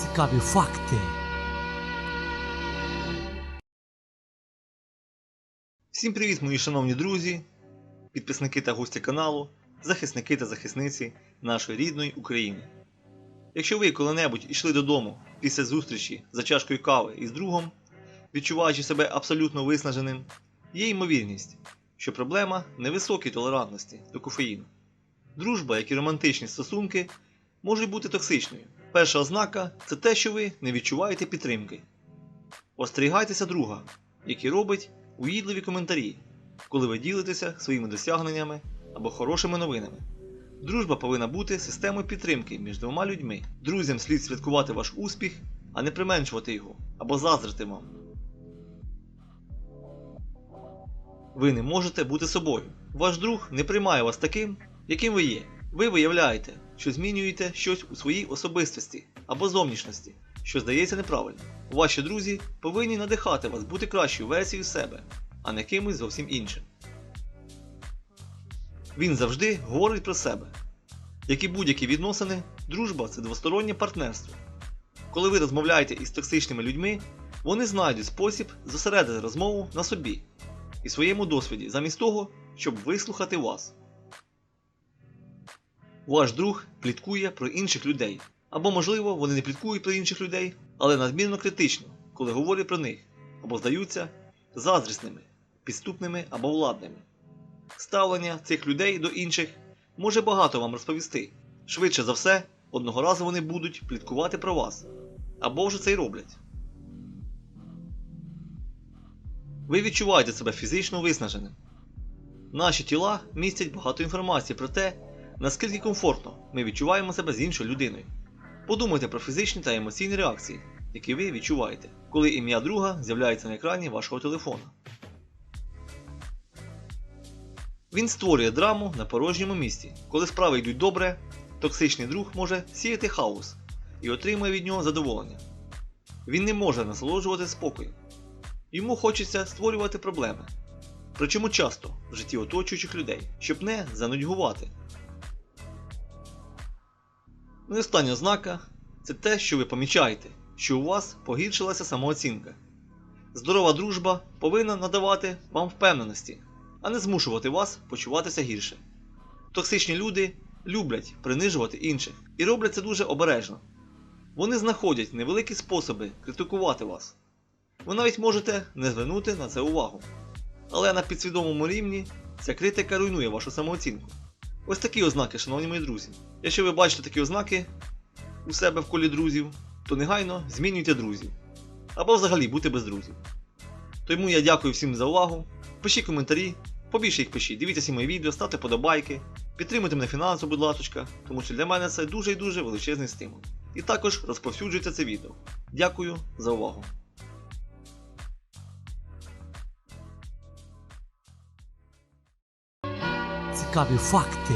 Цікаві факти. Всім привіт, мої шановні друзі, підписники та гості каналу, захисники та захисниці нашої рідної України. Якщо ви коли-небудь йшли додому після зустрічі за чашкою кави із другом, відчуваючи себе абсолютно виснаженим, є ймовірність, що проблема невисокій толерантності до кофеїну. Дружба, як і романтичні стосунки, можуть бути токсичною. Перша ознака це те, що ви не відчуваєте підтримки. Остерігайтеся друга, який робить уїдливі коментарі, коли ви ділитеся своїми досягненнями або хорошими новинами. Дружба повинна бути системою підтримки між двома людьми. Друзям слід святкувати ваш успіх, а не применшувати його або заздрити вам. Ви не можете бути собою. Ваш друг не приймає вас таким, яким ви є. Ви виявляєте, що змінюєте щось у своїй особистості або зовнішності, що здається неправильним. Ваші друзі повинні надихати вас бути кращою версією себе, а не кимось зовсім іншим. Він завжди говорить про себе. Як і будь-які відносини, дружба це двостороннє партнерство. Коли ви розмовляєте із токсичними людьми, вони знайдуть спосіб зосередити розмову на собі і своєму досвіді, замість того, щоб вислухати вас. Ваш друг пліткує про інших людей. Або, можливо, вони не пліткують про інших людей, але надмірно критично, коли говорять про них, або здаються заздрісними, підступними або владними. Ставлення цих людей до інших може багато вам розповісти. Швидше за все, одного разу вони будуть пліткувати про вас. Або вже це й роблять. Ви відчуваєте себе фізично виснаженим. Наші тіла містять багато інформації про те, наскільки комфортно ми відчуваємо себе з іншою людиною. Подумайте про фізичні та емоційні реакції, які ви відчуваєте, коли ім'я друга з'являється на екрані вашого телефона. Він створює драму на порожньому місці. Коли справи йдуть добре, токсичний друг може сіяти хаос і отримує від нього задоволення. Він не може насолоджуватися спокоєм. Йому хочеться створювати проблеми. Причому часто в житті оточуючих людей, щоб не занудьгувати. Ну і остання ознака це те, що ви помічаєте, що у вас погіршилася самооцінка. Здорова дружба повинна надавати вам впевненості, а не змушувати вас почуватися гірше. Токсичні люди люблять принижувати інших і роблять це дуже обережно. Вони знаходять невеликі способи критикувати вас. Ви навіть можете не звернути на це увагу. Але на підсвідомому рівні ця критика руйнує вашу самооцінку. Ось такі ознаки, шановні мої друзі. Якщо ви бачите такі ознаки у себе в колі друзів, то негайно змінюйте друзів. Або взагалі будьте без друзів. Тому я дякую всім за увагу. Пишіть коментарі, побільше їх пишіть, дивіться всі мої відео, ставте подобайки, підтримуйте мене фінансово, будь ласка, тому що для мене це дуже і дуже величезний стимул. І також розповсюджуйте це відео. Дякую за увагу. Цікаві факти.